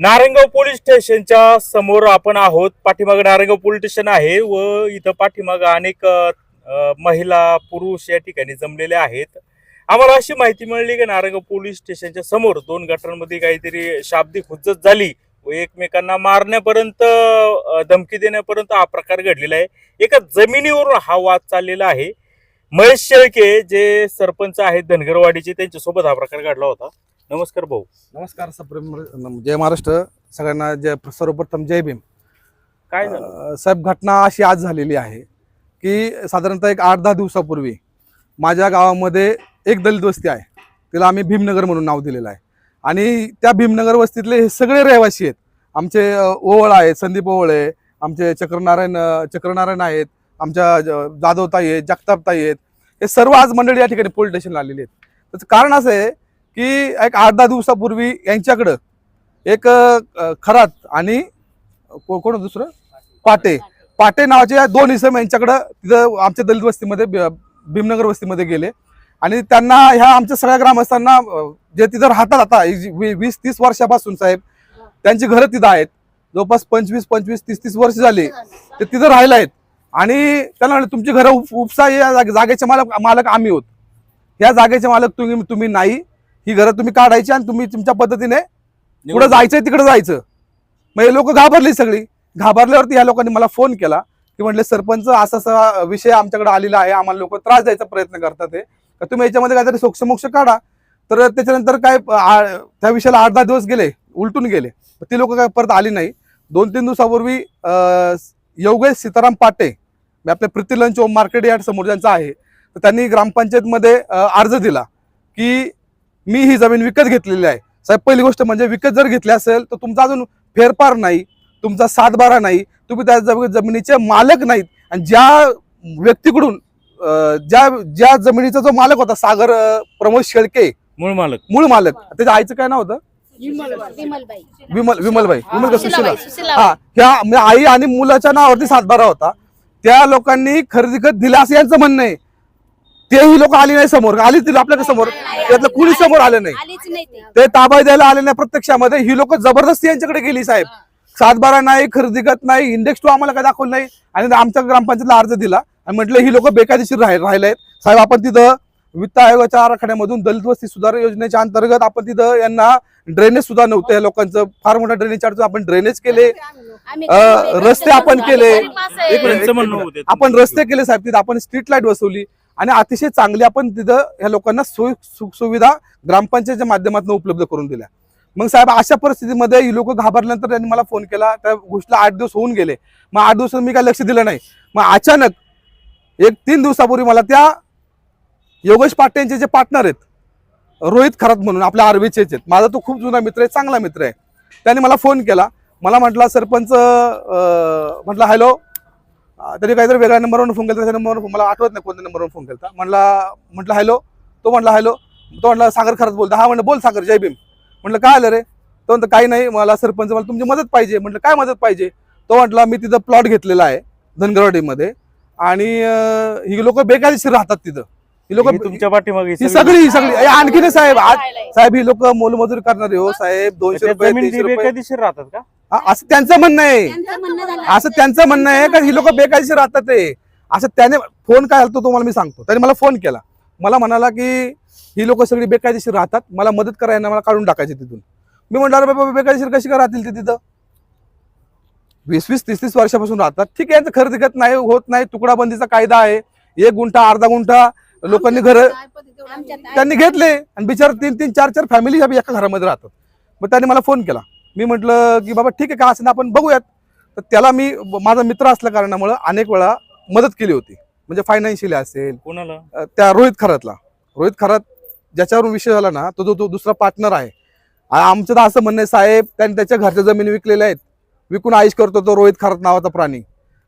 Narayangaon police स्टेशनच्या समोर आपण आहोत. पाठीमागे नारायणगाव पोलीस स्टेशन आहे व इथं पाठीमागे अनेक महिला पुरुष या ठिकाणी जमलेले आहेत. आम्हाला अशी माहिती मिळाली की नारायणगाव पोलीस स्टेशनच्या समोर दोन गटांमध्ये काहीतरी शाब्दिक हुज्जत झाली व एकमेकांना मारण्यापर्यंत धमकी देण्यापर्यंत हा प्रकार घडलेला आहे. एका जमिनीवरून हा वाद चाललेला आहे. महेश शेळके जे सरपंच आहेत धनगरवाडीचे त्यांच्यासोबत हा प्रकार घडला होता. नमस्कार भाऊ. नमस्कार सप्रेम जय महाराष्ट्र. सगळ्यांना जय सर्वप्रथम जय भीम. काय झालं? साहेब घटना अशी आज झालेली आहे की साधारणतः एक आठ दहा दिवसापूर्वी माझ्या गावामध्ये एक दलित वस्ती आहे. तिला आम्ही भीमनगर म्हणून नाव दिलेलं आहे. आणि त्या भीमनगर वस्तीतले हे सगळे रहिवासी आहेत. आमचे ओवळ आहेत संदीप ओवळ आहे आमचे चक्रनारायण चक्रनारायण आहेत आमच्या ज- जाधवताई आहेत जगतापताई आहेत हे सर्व आज मंडळी या ठिकाणी पोलीस स्टेशनला आलेली आहेत. त्याचं कारण असं आहे की एक आठ दहा दिवसापूर्वी यांच्याकडं एक खरात आणि को- कोण दुसरं? पाटे. पाटे नावाचे दोन इसम यांच्याकडं तिथं आमच्या दलित वस्तीमध्ये भीमनगर वस्तीमध्ये गेले. आणि त्यांना ह्या आमच्या सगळ्या ग्रामस्थांना जे तिथं राहतात आता वी- वीस तीस वर्षापासून साहेब त्यांची घरं तिथं आहेत. जवळपास पंचवीस पंचवीस तीस तीस वर्ष झाली. ते तिथं राहिलं आहेत. आणि त्यांना म्हणलं, तुमची घरं उप- उपसा या जागे- जागेचे मालक मालक आम्ही आहोत या जागेचे मालक तुम्ही तुम्ही नाही. ही घरं तुम्ही काढायची आणि तुम्ही तुमच्या पद्धतीने पुढे जायचंय तिकडे जायचं. मग हे लोक घाबरली सगळी. घाबरल्यावरती या लोकांनी मला फोन केला की म्हटले सरपंच असा असा विषय आमच्याकडे आलेला आहे. आम्हाला लोक त्रास द्यायचा प्रयत्न करतात हे. तर तुम्ही याच्यामध्ये काहीतरी सोक्षमोक्ष काढा. तर त्याच्यानंतर काय त्या विषयाला आठ दहा दिवस गेले उलटून गेले. ती लोक काय परत आली नाही. दोन तीन दिवसापूर्वी योगेश सीताराम पाटे मी आपल्या Preeti lunch home market yard समोर ज्यांचा आहे तर त्यांनी ग्रामपंचायतमध्ये अर्ज दिला की मी ही जमीन विकत घेतलेली आहे. साहेब पहिली गोष्ट म्हणजे विकत जर घेतली असेल तर तुमचा अजून फेरफार नाही तुमचा सातबारा नाही तुम्ही त्या जमी- जमिनीचे मालक नाहीत आणि ज्या व्यक्तीकडून ज्या ज्या जमिनीचा जो मालक होता सागर प्रमोद शेळके मूळ मालक. मूळ मालक त्याच्या आईचं काय नाव होतं? विमलबाई. विमल विमलबाई. विमल का सुशीला. सुशीलाबाई सुशीलाबाई. हा ह्या आई आणि मुलाच्या नावावरती सातबारा होता. त्या लोकांनी खरेदी खत दिला असं यांचं म्हणणं आहे. तेही लोक आली नाही समोर. आली तिला आपल्यासमोर. त्यातलं कुणी समोर आलं नाही. आलीच ते. ताबा द्यायला आले नाही प्रत्यक्षामध्ये. ही लोक जबरदस्ती यांच्याकडे गेली साहेब. सातबारा नाही खरेदी खत नाही. इंडेक्स टू आम्हाला काय दाखवलं नाही. आणि आमच्या ग्रामपंचायतला अर्ज दिला. आणि म्हटलं ही लोक बेकायदेशीर राह राहिले आहेत साहेब आपण तिथं वित्त आयोगाच्या आराखड्यामधून दलित वस्ती सुधार योजनेच्या अंतर्गत आपण तिथं यांना ड्रेनेज सुद्धा नव्हतं. या लोकांचं फार मोठा ड्रेनेज आपण ड्रेनेज केले. रस्ते आपण केले. आपण रस्ते केले साहेब तिथं आपण स्ट्रीट लाइट बसवली आणि अतिशय चांगली आपण तिथं ह्या लोकांना सोयी सुख सुविधा ग्रामपंचायतच्या माध्यमातून उपलब्ध करून दिल्या. मग साहेब अशा परिस्थितीमध्ये ही लोक घाबरल्यानंतर त्यांनी मला फोन केला. त्या गोष्टीला आठ दिवस होऊन गेले. मग आठ दिवसात मी काय लक्ष दिलं नाही. मग अचानक एक तीन दिवसापूर्वी मला त्या योगेश पाटेंचे जे पार्टनर आहेत रोहित खरात म्हणून आपल्या आर्वीचे आहेत. माझा तो खूप जुना मित्र आहे चांगला मित्र आहे. त्याने मला फोन केला. मला म्हटला सरपंच म्हटलं हॅलो. तरी काहीतरी वेगळ्या नंबरवरून फोन केला त्याच्या नंबरवर मला आठवत नाही कोणत्या नंबरवरून फोन केला. म्हटला म्हटलं हॅलो. तो म्हटला हॅलो. तो म्हटला सागर खरंच बोलता. हा म्हणलं बोल सागर जय भीम. म्हटलं काय आलं रे? तो म्हणतो काही नाही मला सरपंच मला तुमची मदत पाहिजे. म्हटलं काय मदत पाहिजे? तो म्हटला मी तिथं प्लॉट घेतलेला आहे धनगरवाडीमध्ये आणि ही लोक बेकायदेशीर राहतात तिथं. ही लोक तुमच्या पाठीमागे ही सगळी सगळी ए, आणखी नाही साहेब आज साहेब ही लोक मोलमजुरी करणारे हो साहेब. दोनशे रुपये जमीन तीनशे रुपये. बेकायदेशीर राहतात का? हा, असं त्यांचं म्हणणं आहे. त्यांचं म्हणणं झालं असं त्यांचं म्हणणं आहे का ही लोक बेकायदेशीर राहतात ते. असं त्याने फोन काय आलतो तो मला मी सांगतो. त्याने मला फोन केला. मला म्हणाला की ही लोक सगळी बेकायदेशीर राहतात. मला मदत करायला मला काढून टाकायचे तिथून. मी म्हटलं अरे बाबा बेकायदेशीर कशी काय राहतील ते तिथं? वीस वीस तीस तीस वर्षापासून राहतात. ठीक आहे यांचं खरेदी नाही होत नाही. तुकडाबंदीचा कायदा आहे. एक गुंठा अर्धा गुंठा. लोकांनी घर त्यांनी घेतले. आणि बिचार तीन तीन चार चार फॅमिली एका घरामध्ये राहतात. मग त्याने मला फोन केला. मी म्हटलं की बाबा ठीक आहे का? असं ना आपण बघूयात. तर त्याला मी माझा मित्र असल्या कारणामुळं अनेक वेळा मदत केली होती. म्हणजे फायनान्शियली असेल. कोणाला? त्या रोहित खरातला. रोहित खरात ज्याच्यावरून विषय झाला ना तो जो तो दुसरा पार्टनर आहे. आमचं तर असं म्हणणं साहेब त्यांनी त्याच्या घरच्या जमिनी विकलेल्या आहेत. विकून आईश करतो तो रोहित खरात नावाचा प्राणी.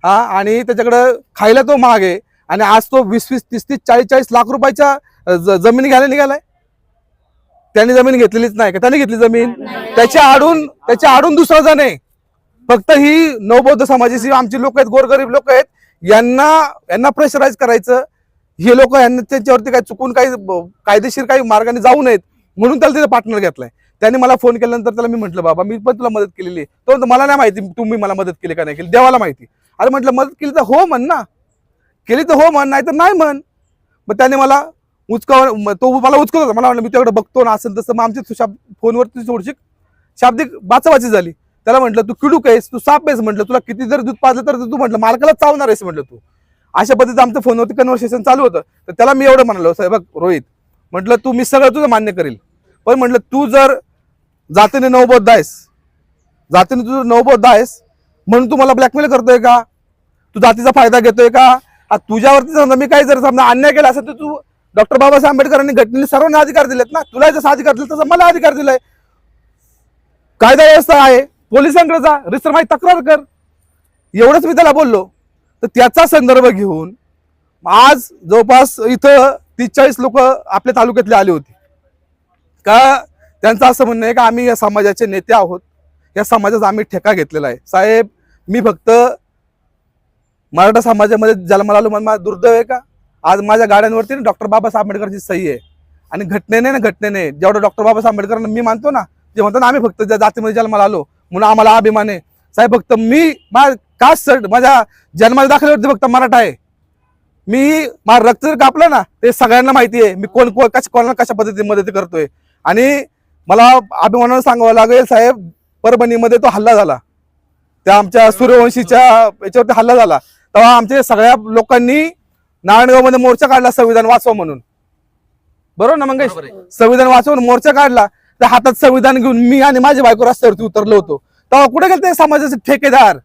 हा आणि त्याच्याकडं खायला तो महाग आहे आणि आज तो वीस वीस तीस तीस चाळीस चाळीस लाख रुपयाच्या जमिनी घ्यायला निघालाय? त्याने जमीन घेतलेलीच नाही का? त्याने घेतली जमीन? त्याच्या आडून त्याच्या आडून दुसरा जण आहे. फक्त ही नवबौद्ध समाजाची आमची लोक आहेत गोरगरीब लोक आहेत. यांना यांना प्रेशराईज करायचं. हे लोक यांना त्यांच्यावरती काही चुकून काही कायदेशीर काही मार्गाने जाऊ नयेत. म्हणून त्याला तिथे पार्टनर घेतलाय. त्याने मला फोन केल्यानंतर त्याला मी म्हटलं बाबा मी पण तुला मदत केलेली तो मला नाही माहिती तुम्ही मला मदत केली का नाही केली? देवाला माहिती. अरे म्हटलं मदत केली तर हो म्हण ना. केली तर हो म्हण नाही तर नाही म्हण. मग त्याने मला उचकाव तो मला उचकत होता. मला म्हणलं मी त्याकडे बघतो ना असेल तसं. मग आमची शाब फोनवरती थोडीशी शाब्दिक बाचाबाची झाली. त्याला म्हटलं तू किडूक आहेस तू साप आहेस म्हटलं तुला किती जर दूध पाजलं तर तू म्हटलं मालकाला चावणार आहेस म्हटलं तू. अशा पद्धतीचं आमचं फोनवरती कन्व्हर्सेशन चालू होतं. तर त्याला मी एवढं म्हणालो साहेब रोहित म्हटलं तू मी सगळं तुझं मान्य करेल. पण म्हटलं तू जर जातीने नवबोध आहेस जातीने तुझं नवबोध आहेस म्हणून तू मला ब्लॅकमेल करतोय का? तू जातीचा फायदा घेतोय का? तुझ्यावरती समजा मी काही जर समजा अन्याय केला असेल तर तू डॉक्टर बाबासाहेब आंबेडकरांनी घटनेने सर्वांना अधिकार दिलेत ना? तुला जसा अधिकार दिला तसा मला अधिकार दिलाय. कायदा व्यवस्था आहे. पोलिसांकडे जा. रिसर माहिती तक्रार कर. एवढंच मी त्याला बोललो. तर त्याचा संदर्भ घेऊन आज जवळपास इथं तीस चाळीस लोक आपल्या तालुक्यातले आले होते. का त्यांचं असं म्हणणं आहे का आम्ही या समाजाचे नेते आहोत. या समाजाचा आम्ही ठेका घेतलेला आहे. साहेब मी फक्त मराठा समाजामध्ये जन्माला आलो म्हणून माझा दुर्दैव आहे का? आज माझ्या गाड्यांवरती ना डॉक्टर बाबासाहेब आंबेडकरची सही आहे. आणि घटनेने ना घटनेने जेवढं डॉक्टर बाबासाहेब आंबेडकरांना मी मानतो ना जे म्हणतो ना आम्ही फक्त ज्या जातीमध्ये जन्माला आलो म्हणून आम्हाला अभिमान आहे. साहेब फक्त मी माझ्या कास्ट सर्ट माझ्या जन्माला दाखल्यावरती फक्त मराठा आहे. मी माझं रक्त जर कापलं ना ते सगळ्यांना माहिती आहे. मी कोण कोण कशा कोणाला कशा पद्धतीने मदत करतोय. आणि मला अभिमानानं सांगावं लागेल साहेब परभणीमध्ये तो हल्ला झाला. त्या आमच्या सूर्यवंशीच्या याच्यावरती हल्ला झाला. तेव्हा आमच्या सगळ्या लोकांनी नारायणगावमध्ये मोर्चा काढला संविधान वाचवा म्हणून. बरोबर ना मंगेश? संविधान वाचवा म्हणून मोर्चा काढला त्या हातात संविधान घेऊन मी आणि माझी बायको रस्त्यावरती उतरलो होतो. तेव्हा कुठे गेले ते समाजाचे ठेकेदार?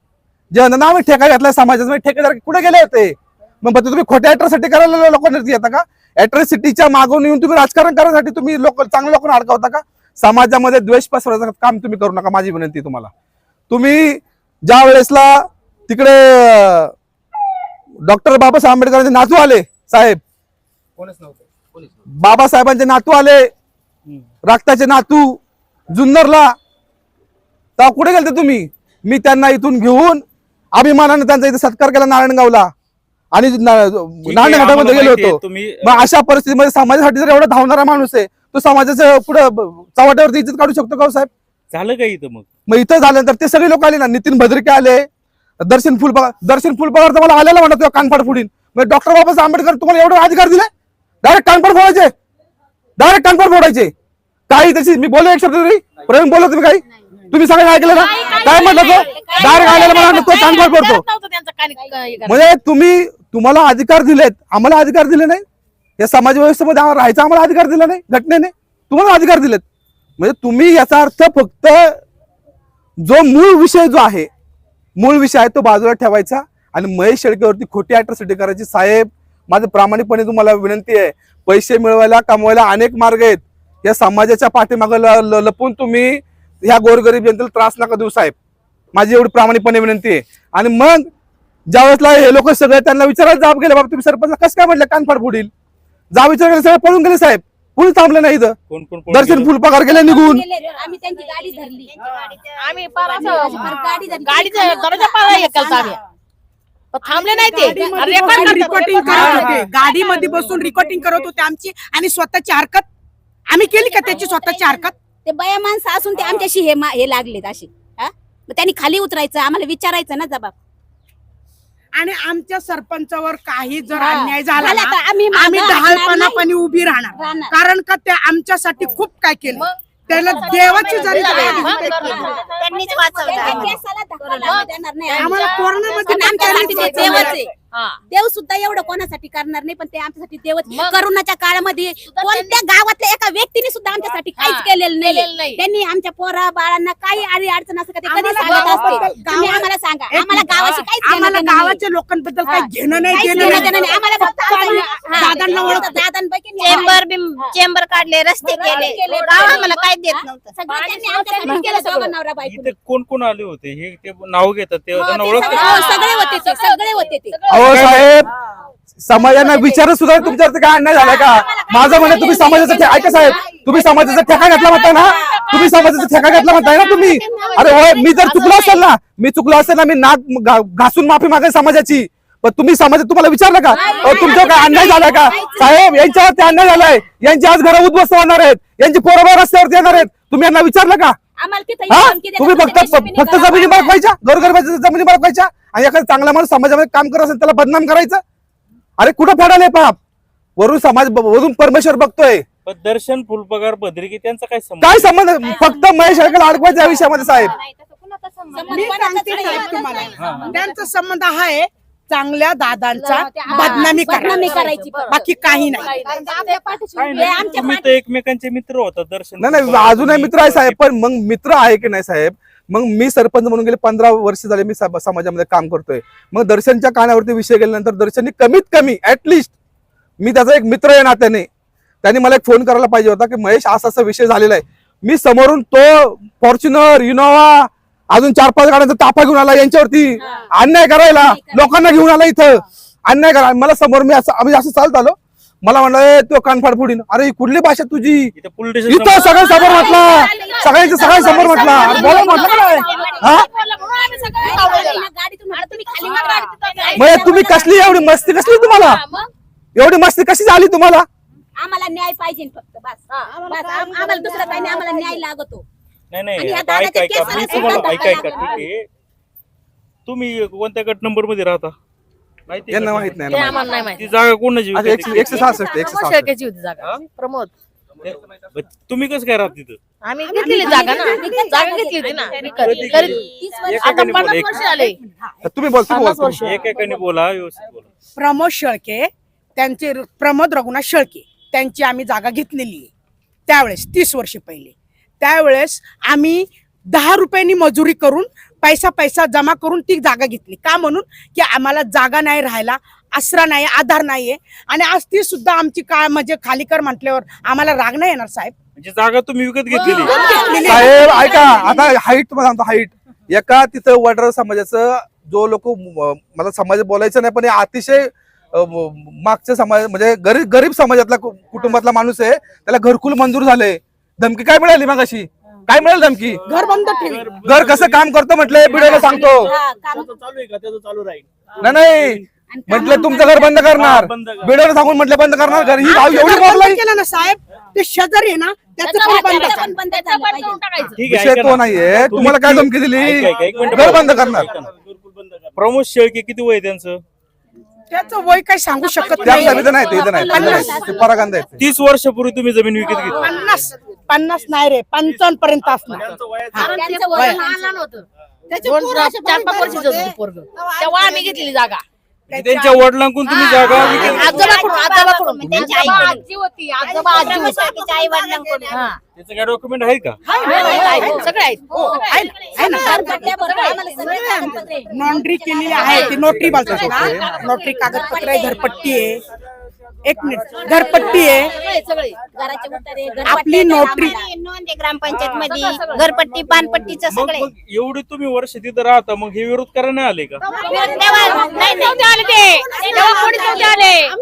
ना आम्ही ठेका घेतला समाजाचा ठेकेदार कुठे गेले होते? मग तुम्ही खोट्या अॅट्रॉसिटी करायला लोकांना येता का? अॅट्रॉसिटीच्या मागून येऊन तुम्ही राजकारण करण्यासाठी तुम्ही लोक चांगल्या लोकांना अडकवता का? समाजामध्ये द्वेष पसरवायचं काम तुम्ही करू नका माझी विनंती तुम्हाला. तुम्ही ज्या वेळेसला तिकडे डॉक्टर बाबासाहेब आंबेडकरांचे नातू आले साहेब. कोणच नव्हतं. बाबासाहेबांचे नातू आले रक्ताचे नातू जुन्नरला. तेव्हा कुठे गेलते तुम्ही? मी त्यांना इथून घेऊन अभिमानाने त्यांचा इथे सत्कार केला नारायणगावला. आणि ठीक आहे, नारायण घाटामध्ये आम्हाला गेलो होतो. मग अशा परिस्थितीमध्ये समाजासाठी जर एवढा धावणारा माणूस आहे तो समाजाचं पुढे चव्हाट्यावरती इज्जत काढू शकतो का हो साहेब? झालं का इथं मग? मग इथं झाल्यानंतर ते सगळे लोक आले ना नितीन भद्रिके आले दर्शन फुलपगार दर्शन फुलपगार तर मला आलेला म्हणत कानफाड फुडीन मग डॉक्टर बाबासाहेब आंबेडकर तुम्हाला एवढा अधिकार दिलाय? डायरेक्ट कानफाड फोडायचे. डायरेक्ट कानफाड फोडायचे. काही त्याची मी बोललो एक शब्द तरी? प्रेम बोललो तुम्ही काही? तुम्ही सगळं ऐकलं ना? काय म्हटलं तो? डायरेक्ट आलेला मला म्हणतो, तो कानफाड फोडतो. म्हणजे तुम्ही तुम्हाला अधिकार दिलेत. आम्हाला अधिकार दिले नाही. या समाज व्यवस्थेमध्ये आम्हाला राहायचा आम्हाला अधिकार दिला नाही घटनेने. तुम्हाला अधिकार दिलेत. म्हणजे तुम्ही याचा अर्थ फक्त जो मूळ विषय जो आहे मूळ विषय आहे तो बाजूला ठेवायचा. आणि महेश शेळकेवरती खोटी अॅट्रॉसिटी करायची. साहेब माझं प्रामाणिकपणे तुम्हाला विनंती आहे. पैसे मिळवायला कमवायला अनेक मार्ग आहेत. या समाजाच्या पाठीमागं ल- ल- लपून तुम्ही ह्या गोरगरीब जनतेला त्रास नका देऊ साहेब. माझी एवढी प्रामाणिकपणे विनंती आहे. आणि मग ज्या वेळेसला हे लोक सगळे त्यांना विचारायला जाब गेले बाबा तुम्ही सरपंच कसं काय म्हटलं कानफाड पुढील जा विचार केला सगळे पळून गेले साहेब. कुणी थांबले नाही इथं? कोण कोण कोण दर्शन गेलं? फुलपगार गेले निघून. गेले, आम्ही त्यांची गाडी धरली. आम्ही पार असं गाडी धरली. गाडीचं दरवाजा पार हे केलता आम्ही. पण थांबले नाही ते. रेकॉर्ड करतात. रिकॉर्डिंग करत होते. गाडीमध्ये बसून रिकॉर्डिंग करत होते आमची. आणि स्वतःची हरकत? आम्ही केली का त्याची स्वतःची हरकत? ते बया माणसं असून ते आमच्याशी हे मा- हे लागलेत असे. हा? मग त्यांनी खाली उतरायचं आम्हाला विचारायचं ना जबाब. आणि आमच्या सरपंचावर काही जर हा. अन्याय झाला झाला ना, तर आम्ही मागं आम्ही हटणार दहालपणापणे उभी राहणार राहणार. कारण का ते आमच्यासाठी खूप काय केलं त्याला देवाची जरी मग त्यांनीच वाचवलं. आम्हाला कोरोनामध्ये पण आमच्यासाठी ते देवच आहे. देव सुद्धा एवढं कोणासाठी करणार नाही पण ते आमच्यासाठी देवच मग? करोनाच्या काळामध्ये कोणत्या गावातल्या एका व्यक्तीने सुद्धा आमच्यासाठी काहीच हा, केलेलं नाही. त्यांनी आमच्या पोरा बाळांना काही आडी अडचण असं का ते कधी आम्हाला सांगत असते. तुम्ही आम्हाला सांगा. आम्हाला. गावाशी काहीच आम्हाला. गावाच्या लोकांबद्दल काही हा. घेणं नाही. आम्हाला फक्त हा, दादांना ओळखतो. दादांपैकी. चेंबर चेंबर काढले रस्ते केले. आम्हाला काय देत नव्हतं. सगळं त्यांनी आमच्यासाठी केलं सगळं. नवरा बायको इथे कोण कोण आले होते? हे ते नाव घेतात ते हो, सगळे- हो, सगळे होते ते सगळे होते ते. अहो साहेब समाजांना विचार सुद्धा तुमच्यावरती काय अन्याय झालाय का? माझं म्हणणं तुम्ही समाजाचा ऐका साहेब तुम्ही समाजाचा ठेका घातला म्हणताय ना? तुम्ही समाजाचा ठेका घातला म्हणताय ना तुम्ही? अरे होय मी जर चुकलो असेल ना मी चुकलो असेल ना मी नाक घासून माफी मागेल समाजाची. पण तुम्ही समाजात तुम्हाला विचारलं का? तुमच्यावर काय अन्याय झालाय का? साहेब यांच्यावरती अन्याय झालाय. यांची आज घरं उद्ध्वस्त होणार आहेत. यांची पोरं रस्त्यावरती येणार आहेत. तुम्ही यांना विचारलं का? आम्हाला तिथं हा? येऊन धमकी देतात, तुम्ही फक्त आमच्या फक्त करा. जमिनी बळकवायच्या गोरगरबाच्या जमिनी बळकवायच्या आणि एखादा चांगला माणूस समाजामध्ये काम करत असेल त्याला बदनाम करायचं? अरे कुठं फेडायला पाप? वरून समाज वरून परमेश्वर बघतोय. पण दर्शन फुलपगार भद्रिकी त्यांचा काय संबंध? काय संबंध? फक्त महेश हेळकर अडकवायचं या विषयामध्ये साहेब. संबंध? मी सांगते. साहेब तुम्हाला. त्यांचा संबंध हा आहे चांगल्या दादांचा बदनामी बदनामी करा करायची बाकी काही नाही. तुम्ही तर एकमेकांचे मित्र होता दर्शन नाही नाही अजूनही मित्र आहे साहेब पण मग मित्र आहे की नाही साहेब? मग मी सरपंच म्हणून गेले पंधरा वर्ष झाले मी सम- समाजामध्ये काम करतोय. मग दर्शनच्या कानावरती विषय गेल्यानंतर दर्शननी कमीत कमी ऍटलिस्ट मी त्याचा एक मित्र आहे नात्याने. त्यांनी मला एक फोन करायला पाहिजे होता की महेश असा असा विषय झालेला आहे. मी समोरून तो फॉर्च्युनर इनोवा अजून चार पाच गाड्यांचा ताफा घेऊन आला यांच्यावरती. अन्याय करायला. लोकांना घेऊन आला इथं. अन्याय करा. मला समोर मी असं आम्ही असं चालत आलो. मला म्हणलं तो कानफाड फोडीन अरे ही कुठली भाषा तुझी? इथं पोलीस इथं सगळ्या समोर म्हटला. सगळ्यांच्या सगळ्या समोर म्हटला. अरे बोला म्हटलं का नाही? हा? तुम्ही. मग कसली एवढी मस्ती कसली तुम्हाला? एवढी मस्ती कशी झाली तुम्हाला? आम्हाला न्याय पाहिजे फक्त बस. बस आम- आम्हाला दुसरं काही नाही. आम्हाला न्याय लागतो. नाही नाही आणि या आता ऐका दादाच्या ऐका केसाला मी सुद्धा तुम्हाला धक्का ऐका ऐका लागला. ठीक आहे. तुम्ही कोणत्या गट नंबरमध्ये राहता? माहिती आहे यांना का? माहीत नाही ते यांना आम्हाला नाही ती माहिती जागा कोणाची होती? एकशे एकशे सहासष्ट एकशे सहासष्ट. होती जागा. प्रमोद. तुम्ही कसं काय राहत तिथं? आम्ही घेतलेली जागा ना. जागा घेतली होती ना. विकत. तीस वर्ष आता पन्नास आले तुम्ही बोल तुम्ही पन्नास बोल वर्ष. एकेकाने बोला व्यवस्थित बोला. प्रमोद शेळके त्यांचे र- प्रमोद रघुनाथ शेळके त्यांची आम्ही जागा घेतलेली आहे. त्यावेळेस तीस वर्ष पहिले. त्यावेळेस आम्ही दहा रुपयांनी मजुरी करून पैसा पैसा जमा करून ती जागा घेतली. का म्हणून? की आम्हाला जागा नाही राहायला आसरा नाही आधार नाहीये. आणि आज ती सुद्धा आमची का म्हणजे खाली कर म्हटल्यावर आम्हाला राग नाही येणार साहेब? म्हणजे जागा तुम्ही विकत घेतलेली. आहे. साहेब ऐका आता हाईट तुम्हाला सांगतो हाईट एका तिथं वडर समाजाचं जो लोक मला समाज बोलायचं नाही पण अतिशय मागच्या समाज म्हणजे गरीब गरीब समाजातला कुटुंबातला माणूस आहे त्याला घरकुल मंजूर झाले धमकी काय मिळाली मग अशी काय मिळाली धमकी? घर बंद ठेवी. घर कसं काम करतो म्हटलंय बिडोला सांगतो. काम- नाही नाही. म्हटलं तुमचं घर बंद करणार. बिडोला सांगून म्हटलं बंद करणार घर. ही गाव एवढी केलं ना साहेब. ते शेजारी आहे ना त्याचं बंद करा. ठीक आहे विषय ऐका तो ना. नाहीये. तुम्ही- तुम्हाला काय धमकी दिली? ऐका, ऐका, एक मिनिट घर. बंद करणार. प्रमोद शेळके किती वय आहे त्यांचं? त्याचं वय काही सांगू शकत त्या नाही. इथं नाही ते इथं नाही. ते परागंदा तीस वर्षापूर्वी तुम्ही जमीन विकत घेतली. पन्नास. पन्नास नाही रे पंचावन्न पर्यंत असणार. कारण त्यांचं ते वय पोरं लहान होतं. दोन चार पाच वर्षाचं होतं ते पोरगं. तेव्हा आम्ही घेतलेली जागा. त्यांच्या वडिलांकडून तुम्ही जागा विकत आजोबाकडून आजोबाकडून त्यांची आजोबा आईकडून. आजी होती आजोबा आजी होती शेळकेच्या आई-वडिलांकडून. हा. त्याचं काय डॉक्युमेंट आहे का. सगळे आहेत. आहे ना, आहे ना. नोंदणी केलेली आहे. ती नोटरी ना नोटरी कागदपत्र आहे घरपट्टी आहे. एक मिनिट घरपट्टी आहे आपली नोंद आहे ग्रामपंचायत मध्ये घरपट्टी पानपट्टीचं मग सगळे मग एवढे तुम्ही वर्ष तिथं राहता मग हे विरोध करायला नाही आले का नाही नव्हते आले ते तेव्हा कोणीच नव्हते आले मग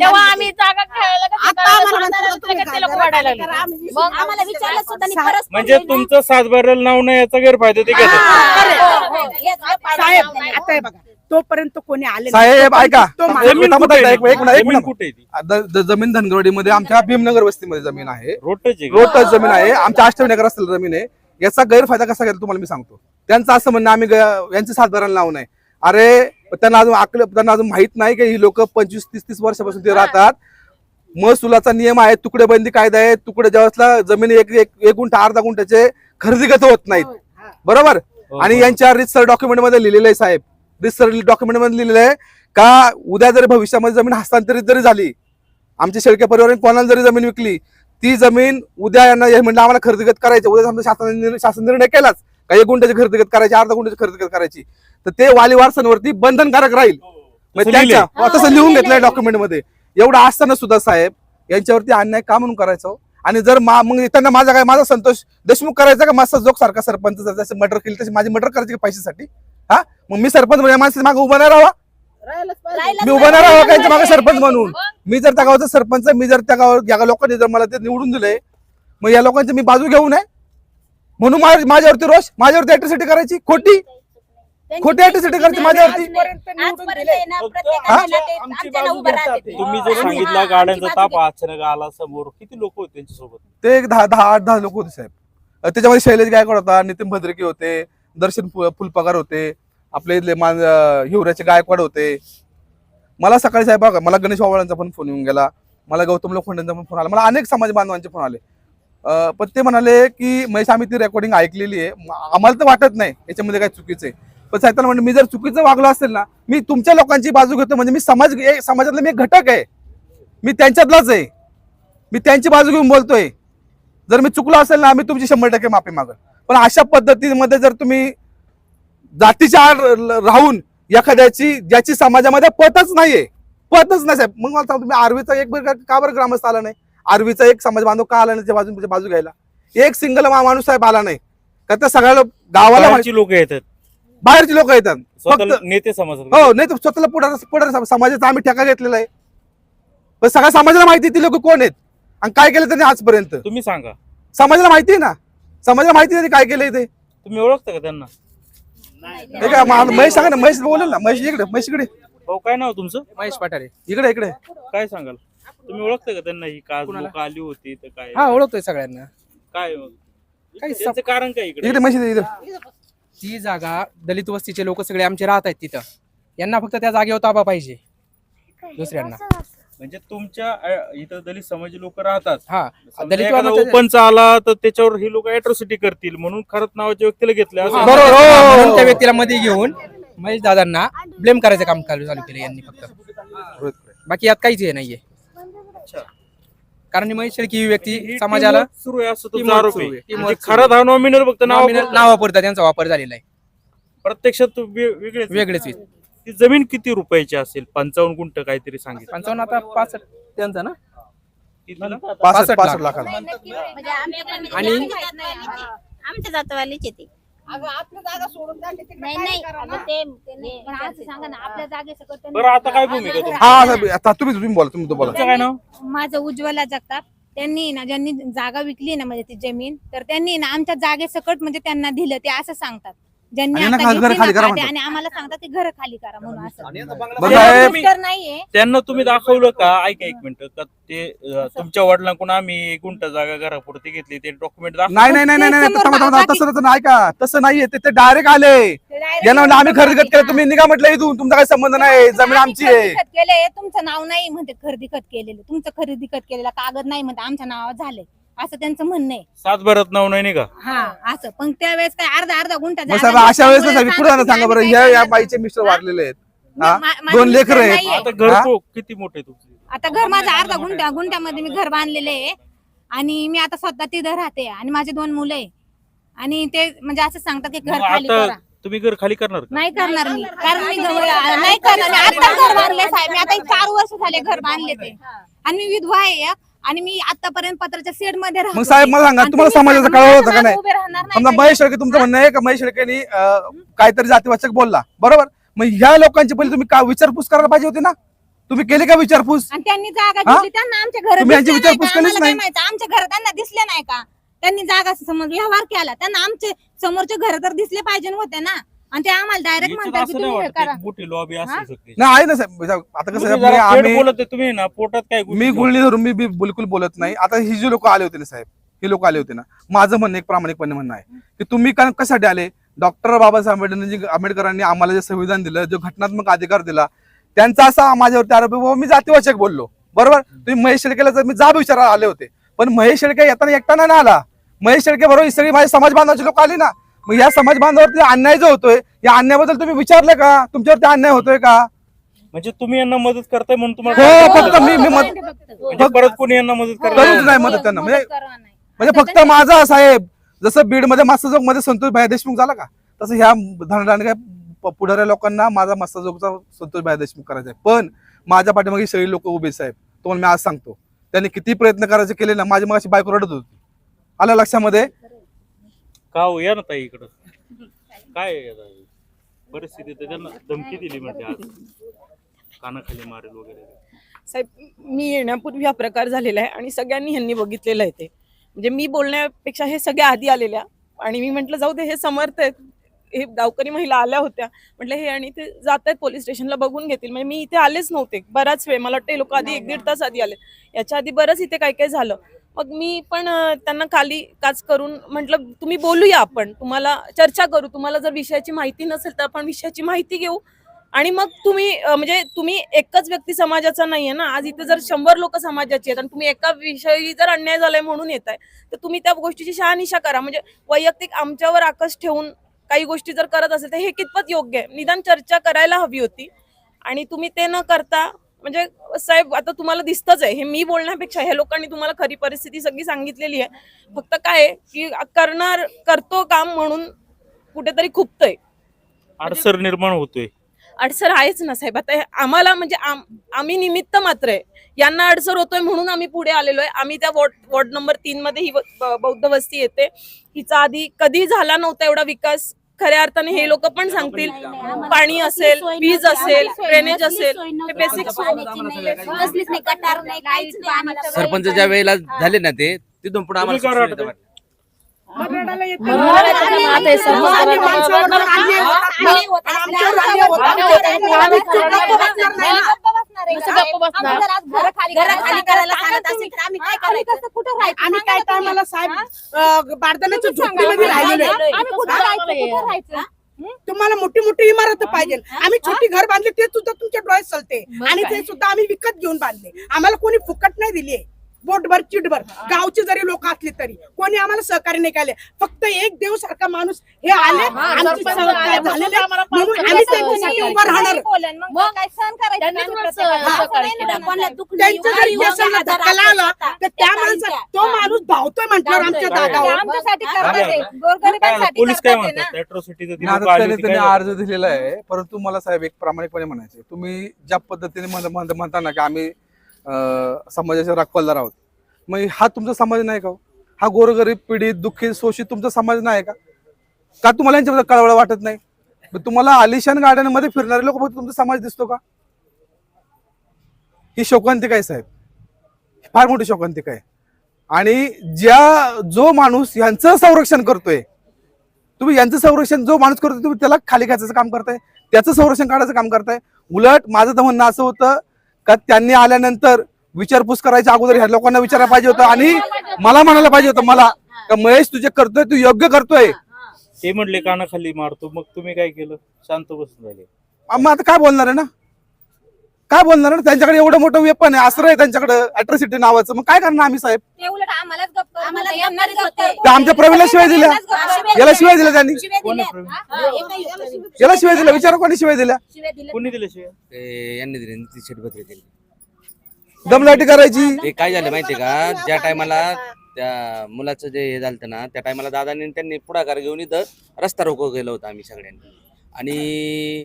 तेव्हा आम्ही जागा खेळायला कसं लोक वाढायला लागले मग आम्हाला विचारलं सुद्धा नाही, खरंच म्हणजे तुमचं सातबाऱ्याला नाव नाही याचा गैरफायदा ते घेतात हो, हो, हे साहेब आता हे बघा तोपर्यंत कोणी आले नाही. साहेब ऐका. तो माणूस- एक मिनिट, एक जमीन मिनिट. कुठे आहे ती? द- द- जमीन धनगरवाडीमध्ये आमच्या भीमनगर वस्तीमध्ये जमीन आहे. रोटच आहे का? रोड जमीन आहे. आमच्या अष्टविनायकर असलेली जमीन आहे. याचा गैरफायदा कसा घ्यायचा तुम्हाला मी सांगतो. त्यांचं असं म्हणणं आम्ही ग- यांचे सातबाराला लावून आहे अरे त्यांना अजून आकल त्यांना अजून माहीत नाही की ही लोक पंचवीस तीस तीस वर्षापासून ते राहतात. महसुलाचा नियम आहे तुकडेबंदी कायदा आहे. तुकडे ज्यावेळेसला जमीन एक एक एक गुंठा अर्धा गुंठ्याचे खरेदीगत होत नाहीत. बरोबर? हो, आणि हो. यांच्या रितसर डॉक्युमेंटमध्ये लिहिलेलं आहे साहेब. डॉक्युमेंटमध्ये लिहिलेलं आहे का उद्या जरी भविष्यामध्ये जमीन हस्तांतरित जरी झाली आमच्या शेळके परिवाराने कोणाला जरी जमीन विकली ती जमीन उद्या यांना हे म्हणलं आम्हाला खरेदीगत करायची उद्या समजा शासन निर्णय- शासन निर्णय केलाच का एक गुंठ्याची खरेदीगत करायची अर्धा गुंठ्याची खरेदीगत करायची तर ते वाली वारसांवरती बंधनकारक राहील. म्हणजे तसं. त्यांच्या तसं लिहून घेतलंय डॉक्युमेंटमध्ये. एवढं असताना सुद्धा साहेब यांच्यावरती अन्याय का म्हणून करायचं हो? आणि जर मा- मग त्यांना माझा काय माझा संतोष देशमुख करायचा का? माझा जोक सारखा सरपंच जर जसे मर्डर केली तशी माझी मर्डर करायची का पैशासाठी? हा? मग मी सरपंच म्हणजे माणसाच्या मागे उभा नाही राहावा? मी उभा नाही राहावा का यांच्या मागे सरपंच म्हणून. मी जर त्या गावाचा सरपंच मी जर त्या गावा या लोकांनी जर मला ते निवडून दिले मग या लोकांची मी बाजू घेऊ नये? म्हणून मा- माझ्यावरती रोष माझ्यावरती अॅट्रॉसिटी करायची? खोटी? खोटे अॅट्रॉसिटी करते नाही, माझ्यावरती. तुम्ही जो आणि सांगितला हा, गाड्यांचा ताप अचानक आला समोर किती लोक होते त्यांच्यासोबत? ते एक दहा दहा आठ दहा लोक होते साहेब. अ, त्याच्यामध्ये शैलेश गायकवाड होता नितीन भद्रके होते. दर्शन फुलपगार होते. आपले इथले मान हिवऱ्याचे गायकवाड होते. मला सकाळी साहेब बघा मला गणेश वावळांचा पण फोन येऊन गेला. मला गौतम लोखंडेंचा पण फोन आला. मला अनेक समाज बांधवांचे फोन आले. पण ते म्हणाले की महेश आम्ही ती रेकॉर्डिंग ऐकलेली आहे. आम्हाला तर वाटत नाही. याच्यामध्ये काय चुकीचं आहे. पण साहेब म्हणजे मी जर चुकीचं वागलो असेल ना मी तुमच्या लोकांची बाजू घेतो. म्हणजे मी समाज समाजातला मी एक घटक आहे. मी त्यांच्यातलाच आहे. मी त्यांची बाजू घेऊन बोलतोय. जर मी चुकलो असेल ना आम्ही तुमची शंभर टक्के माफी मागल पण अशा पद्धतीमध्ये जर तुम्ही जातीच्या आड राहून एखाद्याची ज्याची समाजामध्ये पतच नाहीये पतच नाही साहेब. मग मला सांगा तुम्ही आर्वीचा एक बरं का- बरं ग्रामस्थ आला नाही? आर्वीचा एक समाज बांधव का आला नाही बाजू बाजू घ्यायला? एक सिंगल माणूस साहेब आला नाही. का त्या सगळ्या गावाला लोक येतात. बाहेरची लोक येतात. फक्त नेते समाजात हो नाही तर स्वतःला पुढे पुढे समाजाचा आम्ही ठेका घेतलेला आहे. पण सगळ्या समाजाला माहिती ती लोक कोण आहेत? आणि काय केलं त्यांनी आजपर्यंत? तुम्ही सांगा. समाजाला माहिती आहे ना? समाजाला माहिती आहे त्यांनी काय केलंय ते. तुम्ही ओळखता का त्यांना? हे काय मा- महेश सांगा ना महेश बोलेल ना महेश इकडे महेश इकडे. हो काय नाव तुमचं? महेश पठारे. इकडे इकडे. काय सांगाल? तुम्ही ओळखता का त्यांना ही? का कुणाला? लोक आली होती तर काय? हा ओळखतोय सगळ्यांना. काय? त्यांचं कारण काय इकडे? इकडे महेश इकडे ती जागा दलित वस्तीचे लोक सगळे आमचे राहत आहेत तिथं. यांना फक्त त्या जागेवर ताबा पाहिजे. दुसऱ्यांना. म्हणजे तुमच्या अ, इथं दलित समाजी लोक राहतात हा समजा दलित एखादा वादाचं- ओपनचा आला तर त्याच्यावर ही लोक अॅट्रॉसिटी करतील म्हणून खरंच नावाच्या व्यक्तीला घेतलं असं बरोबर, हो, हो, हो. म्हणून त्या व्यक्तीला मध्ये घेऊन महेश दादांना ब्लेम करायचं काम चालू चालू केलं यांनी फक्त बाकी यात काहीच हे नाहीये अच्छा. कारण महेश शेळकी ही व्यक्ती ही समाजाला teamwork सुरू आहे असं तुमचा teamwork आरोप सुरू आहे आहे. teamwork म्हणजे सुरू खरा धाव नॉमिनल फक्त नाव नाव नावापुरता त्यांचा वापर झालेला आहे प्रत्यक्षात तो वे- वेगळेच आहे. वेगळेच. ती जमीन किती रुपयाची असेल? पंचावन्न गुंठ काहीतरी सांगितलं. पंचावन्न आता पासष्ट त्यांचा ना? कितीला? पासष्ट पासष्ट लाख. लाखाला. म्हणजे आमच्याकडे आणि- माहीत नाही आम्ही. आमच्या जातवालीच येते नाही नाही. अगं ते ते नाही. पण असं सांगा ना आपल्या जागेसकट त्यांनी- बरं आता काय भूमिका तुमची? हा साहेब आता तुम्ही तुम्ही बोला तुम्ही तो बोला. तुमचं काय नाव? माझं उज्ज्वला जगताप. त्यांनी ना ज्यांनी जागा विकली ना म्हणजे ती जमीन तर त्यांनी ना आमच्या जागेसकट म्हणजे त्यांना दिलं ते असं सांगतात. ज्यांनी आणि यांना आता खा- घेतली घरं ना खाली करा पाटे म्हणतात. आणि आम्हाला सांगतात की घर खाली करा म्हणून असं. नाहीये. त्यांना तुम्ही दाखवलं का? ऐका एक मिनिट. का ते अं, तुमच्या वडिलांकडून आम्ही एक गुंठ जागा घरापुरती घेतली. ते डॉक्युमेंट नाही नाही नाही नाही नाही, समोर थांबा, थांबा, बाकी- तसं तसं नाही का तसं नाहीये. ते ते डायरेक्ट आले. यांना म्हणलं आम्ही खरेदी केलं. तुम्ही निघा म्हटलं इथून. तुमचा काही संबंध नाही. जमीन आमची आहे. केलंय. तुमचं नाव नाही म्हणते खरेदी खत केलेलं. तुमचं खरेदी खत केलेलं कागद नाही म्हणते. आमच्या नावावर झालंय. असं त्यांचं म्हणणं आहे. सातभरात नाव नाही का? हा असं. पण त्यावेळेस काय अर्धा अर्धा गुंठा मग जागा साहेब अशा वेळेस ना साहेब पुढे सांगा बरं? या बाईचे मिस्टर वारलेले आहेत. हा? मा- माझे दोन मिस्टर लेकरं आहेत. नाहीये. आता घर हा? तो किती मोठे तुमचे? आता घर माझं अर्धा गुंठा गुंठ्यामध्ये मी घर बांधलेलं आहे. आणि मी आता स्वतः तिथं राहते. आणि माझे दोन मुलं आहे. आणि ते म्हणजे असं सांगतात की घर मग खाली आता करा. तुम्ही घर खाली करणार का? नाही करणार मी. कारण मी जवळ नाही करणार. मी आता घर बांधले साहेब. मी आता एक चार वर्ष झाले घर बांधले ते. आणि मी विधवा आहे. एक. आणि मी आतापर्यंत पत्राच्या शेडमध्ये मग साहेब. मला सांगा तुम्हाला तुम्ही समाजाचं कळलं होतं का नाही? समजा? महेश शेळके तुमचं म्हणणं आहे का? महेश शेळकेनी काहीतरी जातीवाचक बोलला. बरोबर? मग ह्या लोकांची पहिले तुम्ही का विचारपूस करायला पाहिजे होती ना? तुम्ही केली का विचारपूस? आणि त्यांनी जागा? घेतली त्यांना आमच्या घर तुम्ही यांची विचारपूस केलीच नाही. माहिती? आमच्या घर त्यांना दिसले नाही का? त्यांनी जागा समोर व्यवहार केला. त्यांना आमचे समोरचे घर तर दिसले पाहिजे होते ना? आणि ते आम्हाला डायरेक्ट म्हणतात की तुम्ही हे करा एक मोठी लॉबी असू? शकते. नाही आहे ना साहेब. आता कसं तुम्ही आहे, जरा मी- आम्ही बोलत आहे, तुम्ही ना पोटात काय गोष्टी मी गुळणी धरून मी बी- बिलकुल बोलत नाही. आता ही जी लोक आले होते ना साहेब ही लोक आले होते ना माझं म्हणणं एक प्रामाणिकपणे म्हणणं आहे की तुम्ही का- कशासाठी आले? डॉक्टर बाबासाहेब आंबेडकरांनी आंबेडकरांनी आम्हाला जे संविधान दिलं जो घटनात्मक अधिकार दिला त्यांचा असा माझ्यावरती आरोप आहे, बाबा मी जातीवाचक बोललो. बरोबर? तुम्ही महेश शेळकेला जर मी जाब विचारायला आले होते पण महेश शेळके येताना एकटा नाही आला. महेश शेळके बरोबर ही सगळी माझी समाज बांधवाची लोक आली ना. मग या समाज बांधवावरती अन्याय जो होतोय या अन्यायाबद्दल तुम्ही विचारलं का? तुमच्यावरती अन्याय होतोय का? म्हणजे तुम्ही यांना मदत करताय म्हणून हो तुम्हाला फक्त मी मी मत म्हणजे परत कोणी यांना मदत करूच नाही? मदत त्यांना. म्हणजे. म्हणजे फक्त माझा साहेब जसं बीडमध्ये मस्ताजोगमध्ये संतोष भाई देशमुख झाला का? तसं ह्या धनरांडग्या प- पुढाऱ्या लोकांना माझा मस्ताजोगचा संतोष भाई देशमुख करायचा आहे. पण माझ्या पाठीमागे सगळी लोक उभे आहेत, साहेब. तुम्हाला मी आज सांगतो. त्यांनी किती प्रयत्न करायचे केले ना माझी मगाशी बायको रडत होती. आलं लक्षामध्ये? का हो या ना ताई इकडं. काय आहे आता? परिस्थिती तर त्यांना धमकी दिली म्हणते आज. कानाखाली मारेल वगैरे. साहेब मी येण्यापूर्वी हा प्रकार झालेला आहे आणि सगळ्यांनी ह्यांनी बघितलेलं आहे ते. म्हणजे मी बोलण्यापेक्षा हे सगळ्या आधी आलेल्या आणि मी म्हंटल जाऊ दे हे समर्थ आहेत. हे गावकरी महिला आल्या होत्या. म्हटलं हे आणि ते जात आहेत पोलीस स्टेशनला बघून घेतील. म्हणजे मी इथे आलेच नव्हते. बराच वेळ मला वाटतं लोक आधी एक दीड तास आधी आले. याच्या आधी बरंच इथे काय काय झालं. मग मी पण त्यांना खाली काच करून म्हटलं तुम्ही बोलूया आपण. तुम्हाला चर्चा करू. तुम्हाला जर विषयाची माहिती नसेल तर आपण विषयाची माहिती घेऊ. आणि मग तुम्ही म्हणजे तुम्ही एकच व्यक्ती समाजाचा नाही आहे ना? आज इथे जर शंभर लोक समाजाची आहेत आणि तुम्ही एका विषयी जर अन्याय झालाय म्हणून येत आहे तर तुम्ही त्या गोष्टीची शहानिशा करा. म्हणजे वैयक्तिक आमच्यावर आकस ठेवून काही गोष्टी जर करत असेल तर हे कितपत योग्य आहे? निदान चर्चा करायला हवी होती. आणि तुम्ही ते न करता म्हणजे साहेब आता तुम्हाला दिसतच आहे. हे मी बोलण्यापेक्षा ह्या लोकांनी तुम्हाला खरी परिस्थिती सगळी सांगितलेली आहे. फक्त काय आहे की करणार करतो काम म्हणून कुठेतरी खुपतंय. अडसर निर्माण होतोय. अडसर आहेच ना साहेब. आता आम्हाला म्हणजे आम- आम्ही निमित्त मात्र आहे. यांना अडसर होतोय म्हणून आम्ही पुढे आलेलो आहे. आम्ही त्या वॉर्ड वॉर्ड नंबर तीन मध्ये ही बौद्ध वस्ती येते. हिचा आधी कधी झाला नव्हता एवढा विकास? खऱ्या अर्थाने हे लोक पण सांगतील पाणी असेल वीज असेल ड्रेनेज असेल हे बेसिक सरपंच ज्या वेळेला झाले ना ते तिथून पुढे आम्हाला वाटतं? वाटलं. मग रडायला येतं. आता हे सर्व आम्ही करायला माणसावर लागलं. अन्याय होत असला- आमच्यावर अन्याय होत असला तर आम्ही चुप बसणार नाही. ना. कसं गप्प बसणार? घराखाली करायला सांगत असेल तर आम्ही काय करायचं? कुठं राहायचं? आम्ही काय टायमाला साहेब अं, बारदाण्याच्या झोपडीमध्ये राहिलेलो आहे. आम्ही कुठं राहायचं? कुठं राहायचं? तुम्हाला मोठी मोठी इमारत पाहिजे. आम्ही छोटी घर बांधले ते सुद्धा तुमच्या डोळ्यात चालते आणि ते सुद्धा आम्ही विकत घेऊन बांधले. आम्हाला कोणी फुकट नाही दिली बोटभर चिटभर गावचे जरी लोक असले तरी कोणी आम्हाला सहकार्य नाही केले. फक्त एक देव सारखा माणूस हे आले आमची झालेली म्हणून आम्ही त्यांच्यासाठी उभं राहणार. त्यांच्या जरी केसाला धक्का लागला. तर त्या माणसा तो माणूस धावतोय म्हटल्यावर आमच्या काय अर्ज दिलेला आहे. परंतु मला साहेब एक प्रामाणिकपणे म्हणायचे तुम्ही ज्या पद्धतीने म्हण- म्हण- म्हणता ना की आम्ही अं, समाजाचे रखवालदार आहोत मग हा तुमचा समाज नाही का हो? हा गोरगरीब पीडित दुःखी शोषित तुमचा समाज नाही का? का तुम्हाला यांच्याबद्दल कळवळ वाटत नाही? तुम्हाला आलिशान गार्डनमध्ये फिरणारे लोक तुमचा समाज दिसतो का? ही शोकांतिका आहे साहेब. फार मोठी शोकांतिका आहे. आणि ज्या जो माणूस यांचं संरक्षण करतोय तुम्ही यांचं संरक्षण जो माणूस करतो तुम्ही त्याला खाली खायचं काम करताय त्याचं संरक्षण काढायचं काम करताय. उलट माझं तर म्हणणं असं होतं का त्यांनी आल्यानंतर विचारपूस करायच्या अगोदर ह्या लोकांना विचारायला पाहिजे होतं आणि मला म्हणायला पाहिजे होतं मला का महेश तुझे करतोय तू योग्य करतोय. ते म्हणले कानाखाली मारतो. मग तुम्ही काय केलं? शांत बसून झाले मग आता काय बोलणार आहे ना? काय बोलणार? ना त्यांच्याकडे एवढं मोठं वेपन आहे आश्रय आहे त्यांच्याकडे अॅट्रॉसिटी नावाचं. मग काय करणार आम्ही साहेब? ते उलट आम्हालाच गप्प करून आम्हाला होते. गप्प यांनाच करीत गप्प होते. करून ते आमच्या प्रवीणला शिवाय दिल्या. याला शिवाय दिल्या त्यांनी. शिव्या कोणी दिल्या. प्रवीण? हा, एका- एका शिव्या- याला शिवाय दिल्या. विचारा कोणी शिवाय दिल्या. शिव्या दिल्या. कोणी दिले शिवाय? ते यांनी दिले नितीश शेटभत्रे दिले. दमलाटी करायची. ते काय झालं माहितीये का? ज्या टायमाला त्या मुलाचं जे हे झालं ना त्या टायमाला दादांनी आणि त्यांनी पुढाकार घेऊन इथं रस्ता रोको केलं होतं आम्ही सगळ्यांनी. आणि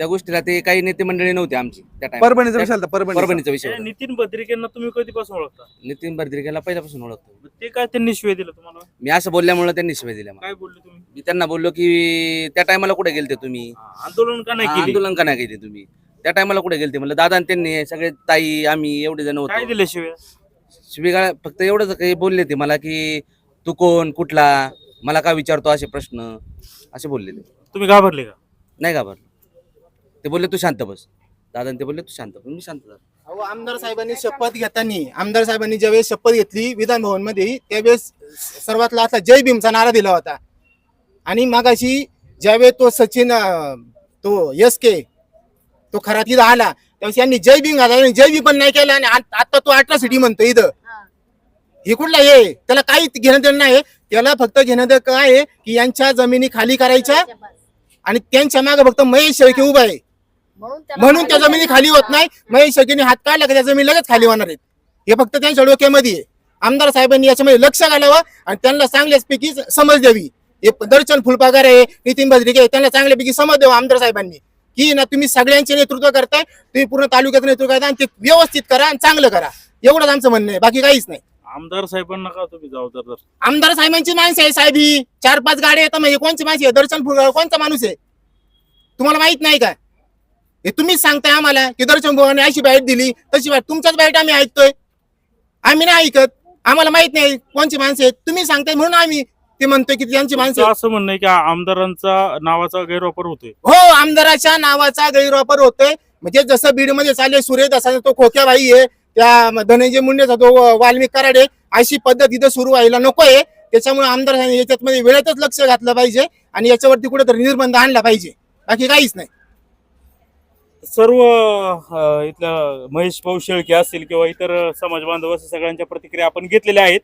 त्या गोष्टीला ते काही नेते मंडळी नव्हते आमची त्या time ला. परभणीचा विषय परभणी परभणीचा. विषय होता. नितीन बद्रिकेंना तुम्ही कधीपासून ओळखता? नितीन बर्दिकेला पहिल्यापासून ओळखतो. मग ते काय त्यांनी शिवाय दिलं तुम्हाला? मी असं बोलल्यामुळे त्यांनी शिवाय दिल्या मला. काय बोलले तुम्ही? मी त्यांना बोललो की त्या टायमाला कुठे गेलते तुम्ही? आंदोलन का नाही केली? आंदोलन का नाही केले तुम्ही? त्या टायमाला कुठे गेलते? म्हणलं दादा आणि त्यांनी सगळे ताई आम्ही एवढे जण काय होतो दिले शिवाय शिबिगाळ फक्त एवढंच काही बोलले ते मला की तू कोण? कुठला? मला का विचारतो असे प्रश्न? असे बोलले ते. तुम्ही घाबरले का? नाही घाबरलो. ते बोलले तू शांत बस. दादा ते बोलले तू शांत बस. मी शांत झालो. अहो आमदार साहेबांनी शपथ घेताना आमदार साहेबांनी ज्यावेळेस शपथ घेतली विधान भवनमध्ये त्यावेळेस सर्वात लास्ट जय भीमचा नारा दिला होता. आणि मागाशी ज्यावेळेस तो सचिन अं, तो यस के तो खरा तिथं आला त्यावेळेस यांनी जय भीम घाला आणि जय भीम पण नाही केला आणि आत- आता तो अठरा सिटी म्हणतो इथं. हे. कुठला हे? त्याला काही घेणं देणं नाही. त्याला फक्त घेणं देणं काय आहे? की यांच्या जमिनी खाली करायच्या आणि त्यांच्या मागे फक्त महेश शेळके उभा आहे. म्हणून त्या जमिनी खाली होत नाही. महेश शेळकेने हात काढला की त्या जमीन लगेच खाली होणार आहेत. हे फक्त त्यांच्या डोक्यामध्ये आहे. आमदार साहेबांनी याच्यामध्ये लक्ष घालावं आणि त्यांना चांगल्याचपैकी समज द्यावी. हे दर्शन फुलपागार आहे नितीन बद्रिके आहे, त्यांना चांगल्यापैकी समज द्यावं आमदार साहेबांनी. की ना तुम्ही सगळ्यांचे नेतृत्व करताय तुम्ही पूर्ण तालुक्याचं नेतृत्व करताय आणि ते व्यवस्थित करा आणि चांगलं करा. एवढंच आमचं म्हणणं आहे. बाकी काहीच नाही. आमदार साहेबांना का तुम्ही जबाबदार? आमदार साहेबांची माणसं आहे साहेब ही. चार पाच गाड्या येतात म्हणजे कोणची माणसं आहे? दर्शन फुलपागार कोणचा माणूस आहे? तुम्हाला माहीत नाही का? हे तुम्हीच सांगताय आम्हाला की दर्शन अशी बाईट दिली तशी बाईट तुमच्याच बाईट आम्ही ऐकतोय. आम्ही नाही ऐकत आम्हाला माहीत नाही कोणची माणसं आहेत. तुम्ही सांगताय म्हणून आम्ही ते म्हणतोय की त्यांची माणसं असं म्हणणं आहे की आमदारांचा नावाचा गैरवापर होतोय. हो आमदाराच्या नावाचा गैरवापर होतोय. म्हणजे जसं बीडमध्ये चालले सुरेश दासाचा तो खोक्याबाई आहे त्या धनंजय मुंडेचा तो वाल्मिक कराडे अशी पद्धत इथं सुरू व्हायला नकोय. त्याच्यामुळे आमदारांनी याच्यात मध्ये वेळेतच लक्ष घातलं पाहिजे आणि याच्यावरती कुठेतरी निर्बंध आणला पाहिजे. बाकी काहीच नाही. सर्व इथलं इथल्या महेश भाऊ शेळके असतील किंवा इतर समाज बांधव असं सगळ्यांच्या प्रतिक्रिया आपण घेतलेल्या आहेत.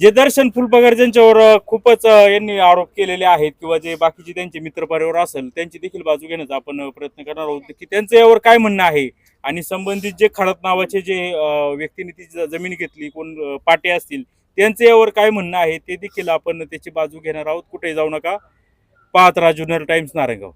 जे दर्शन फुलपगार ज्यांच्यावर खूपच यांनी आरोप केलेले आहेत किंवा जे बाकीचे त्यांचे मित्रपरिवार असेल त्यांची देखील बाजू घेण्याचा आपण प्रयत्न करणार आहोत. की त्यांचं यावर काय म्हणणं आहे? आणि संबंधित जे खडक नावाचे जे व्यक्तीने ती जमीन घेतली कोण पाटे असतील त्यांचं यावर काय म्हणणं आहे? ते देखील आपण त्याची बाजू घेणार आहोत. कुठे जाऊ नका. पाहत राजू नर टाइम्स नारायणगाव